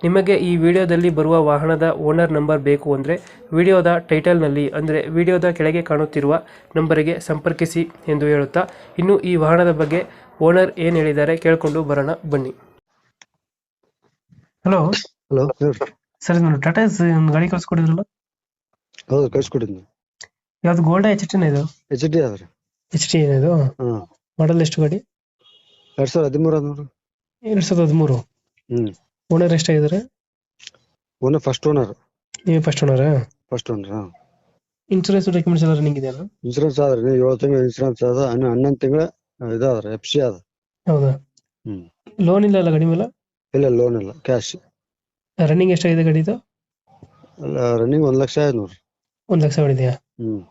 ನಿಮಗೆ ಈ ವಿಡಿಯೋದಲ್ಲಿ ಬರುವ ವಾಹನದ ಓನರ್ ನಂಬರ್ ಬೇಕು ಅಂದರೆ ವಿಡಿಯೋದ ಟೈಟಲ್ನಲ್ಲಿ ಅಂದರೆ ವಿಡಿಯೋದ ಕೆಳಗೆ ಕಾಣುತ್ತಿರುವ ನಂಬರಿಗೆ ಸಂಪರ್ಕಿಸಿ ಎಂದು ಹೇಳುತ್ತಾ ಇನ್ನು ಈ ವಾಹನದ ಬಗ್ಗೆ ಓನರ್ ಏನು ಹೇಳಿದ್ದಾರೆ ಕೇಳಿಕೊಂಡು ಬರೋಣ ಬನ್ನಿ. ಹಲೋ ಹಲೋ ಸರಿ ನಾನು ಟಾಟಾ ಒಂದು ಗಾಡಿ ಕಳ್ಸಿಕೊಡಿದ್ರಲ್ಲ? ಹೌದು ಕಳ್ಸಿಕೊಟ್ಟಿದ್ನಿ ಯಾವ್ದು ಗೋಲ್ಡ್ ಎಚ್ ಟಿನ ಇದು? ಎಚ್ ಡಿ ಅದ್ರಿ ಎಚ್ ಟಿ ಏನಿದು ಹ್ಮ್. ಮಾಡಲ್ ಎಷ್ಟು ಗಾಡಿ? ಎರಡು ಸಾವಿರದ ಹದಿಮೂರು ಹದಿಮೂರು ಎರಡ್ ಸಾವಿರದ ಹದಿಮೂರು. ಹ್ಮ್. ಓನರ್ ಎಷ್ಟಾಗಿದ್ದಾರೆ ಓನರ್ ಫಸ್ಟ್ ಓನರ್ ನೀವು ಫಸ್ಟ್ ಓನರಾ ಫಸ್ಟ್ ಓನರ್ ಇನ್ಶೂರೆನ್ಸ್ ಡಾಕ್ಯುಮೆಂಟ್ಸ್ ಎಲ್ಲ ರನ್ನಿಂಗ್ ಇದೆಯಲ್ಲ? ಇನ್ಸೂರೆನ್ಸ್ ಆದ್ರೆ ಏಳು ತಿಂಗಳ ಇನ್ಸೂರೆನ್ಸ್ ಅದ ಹನ್ನ ಹನ್ನೊಂದು ತಿಂಗಳ ಇದಾದ್ರೆ ಎಫ್ ಸಿ ಅದ ಹೌದಾ? ಹ್ಮ್. ಲೋನ್ ಇಲ್ಲ ಅಲ್ಲ ಗಾಡಿ ಮೇಲೆ? ಇಲ್ಲ ಲೋನ್ ಇಲ್ಲ ಕ್ಯಾಶ್ ರನ್ನಿಂಗ್ ಎಷ್ಟಾಗಿದೆ ಗಾಡಿದು? ರನ್ನಿಂಗ್ ಒಂದ್ ಲಕ್ಷ ಆಯ್ತು ನೋಡ್ರಿ ಒಂದ್ ಲಕ್ಷ ಹೊಡಿದೆಯಾ? ಹ್ಮ್.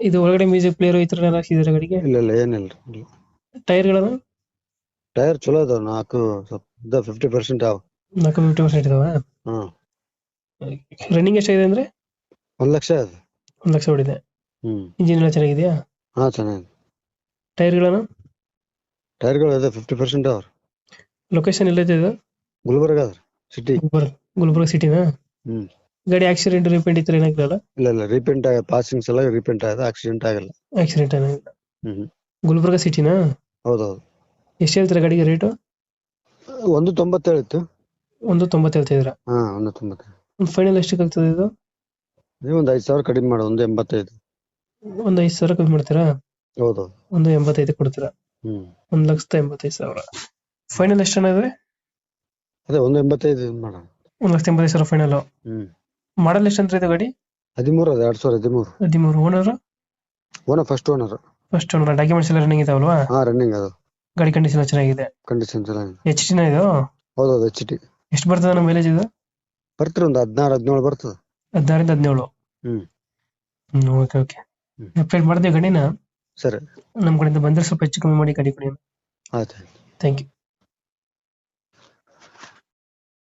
ಇದು ಒಳಗಡೆ ಮ್ಯೂಸಿಕ್ ಪ್ಲೇಯರ್ ಈ ತರ ಎಲ್ಲ ಗಾಡಿಗೆ? ಇಲ್ಲ ಇಲ್ಲ ಏನಿಲ್ಲ ಟೈರ್ಗಳನ್ನು ಟೈರ್ ಚಲೋ ಅದಾವ ನಾಲ್ಕು ಸ್ವಲ್ಪ ಫಿಫ್ಟಿ ಪರ್ಸೆಂಟ್ ಅವ ನಾಲ್ಕು ಫಿಫ್ಟಿ ಪರ್ಸೆಂಟ್ ಇದಾವ ಹ್ಮ್. ರನ್ನಿಂಗ್ ಎಷ್ಟಾಗಿದೆ ಅಂದ್ರೆ? ಒಂದ್ ಲಕ್ಷ ಅದ. ಒಂದ್ ಲಕ್ಷ ಹೊಡಿದೆ. ಹ್ಮ್. ಇಂಜಿನ್ ಎಲ್ಲ ಚೆನ್ನಾಗಿದೆಯಾ? ಹಾ ಚೆನ್ನಾಗಿದೆ. ಟೈರ್ಗಳನ್ನು ಟೈರ್ಗಳು ಅದ ಫಿಫ್ಟಿ ಪರ್ಸೆಂಟ್ ಅವ್ರ. ಲೊಕೇಶನ್ ಎಲ್ಲೈತೆ ಇದು? ಗುಲ್ಬರ್ಗ ಅದ್ರ ಸಿಟಿ ಗುಲ್ಬರ್ಗ ಗುಲ್ಬರ್ಗ ಸಿಟಿನಾ ಹ್ಮ್. ಗಾಡಿ ಆಕ್ಸಿಡೆಂಟ್ ರಿಪೇಂಟ್ ಇತ್ತು ಏನಾಗಿಲ್ಲ ಇಲ್ಲ ಇಲ್ಲ ರೀಪೇಂಟ್ ಆಗ ಪಾಸಿಂಗ್ಸ್ ಎಲ್ಲ ರೀಪೇಂಟ್ ಆಗಿದೆ ಆಕ್ಸಿಡೆಂಟ್ ಆಗಿಲ್ಲ. ಆಕ್ಸಿಡೆಂಟ್ ಏನಾಗಿಲ್ಲ ಹ್ಮ್ ಗುಲ್ಬರ್ಗ ಸಿಟಿನಾ ಹೌದೌದು ಎಷ್ಟು ಹೇಳ್ತಾರೆ ಗಾಡಿಗೆ ರೇಟು ಒಂದು ತೊಂಬತ್ತೇಳು ಇತ್ತು. ಒಂದು ತೊಂಬತ್ತು ಹೇಳ್ತಿದ್ರ ಹಾ ಒಂದು ತೊಂಬತ್ತೇಳು ಒಂದು ಫೈನಲ್ ಎಷ್ಟಕ್ಕೆ ಆಗ್ತದೆ ಇದು? ನೀವು ಒಂದು ಐದು ಸಾವಿರ ಕಡಿಮೆ ಮಾಡು ಒಂದು ಎಂಬತ್ತೈದು. ಒಂದು ಐದು ಸಾವಿರ ಕಮ್ಮಿ ಮಾಡ್ತೀರಾ? ಹೌದು. ಒಂದು ಎಂಬತ್ತೈದು ಕೊಡ್ತೀರಾ? ಹ್ಮ್. ಒಂದು ಲಕ್ಷದ ಎಂಬತ್ತೈದು ಸಾವಿರ. ಫೈನಲ್ ಎಷ್ಟು ಜನ ಇದ್ರೆ ಅದೇ ಒಂದು ಎಂಬತ್ತೈದು ಮಾಡೋಣ ಒಂದು ಲಕ್ಷದ ಎಂಬತ್ತೈದು ಸಾವಿರ ಫೈನಲ್ ಹ್ಮ್. ಮಾಡಲ್ ಎಷ್ಟು ಅಂತ ಇದೆ ಗಾಡಿ? ಹದಿಮೂರು ಅದ ಎರಡ್ ಸಾವಿರ ಹದಿಮೂರು. ಹದಿಮೂರು. Owner owner first owner first owner documents ಎಲ್ಲ ರನ್ನಿಂಗ್ ಇದಾವಲ್ವಾ? ಹಾ ರನ್ನಿಂಗ್ ಅದು. ಗಾಡಿ ಕಂಡೀಷನ್ ಚೆನ್ನಾಗಿದೆ. ಕಂಡೀಷನ್ ಚೆನ್ನಾಗಿದೆ. ಎಚ್ ಟಿನ ಇದು? ಹೌದೌದು ಎಚ್ ಟಿ ಎಷ್ಟು ಬರ್ತದ ನಮ್ಮ ಮೈಲೇಜ್ ಇದು? ಬರ್ತದೆ ಒಂದು ಹದಿನಾರು ಹದಿನೇಳು ಬರ್ತದ. ಹದಿನಾರಿಂದ ಹದಿನೇಳು. ಹ್ಮ್. Okay okay. ಅಪ್ಡೇಟ್ ಮಾಡ್ತೀವಿ ಗಣಿನ? ಸರಿ. ನಮ್ಮ ಕಡೆಯಿಂದ ಬಂದ್ರೆ ಸ್ವಲ್ಪ ಹೆಚ್ಚು ಕಮ್ಮಿ ಮಾಡಿ ಗಾಡಿ ಕೊಡಿ. ಆಯ್ತು ಥ್ಯಾಂಕ್ ಯು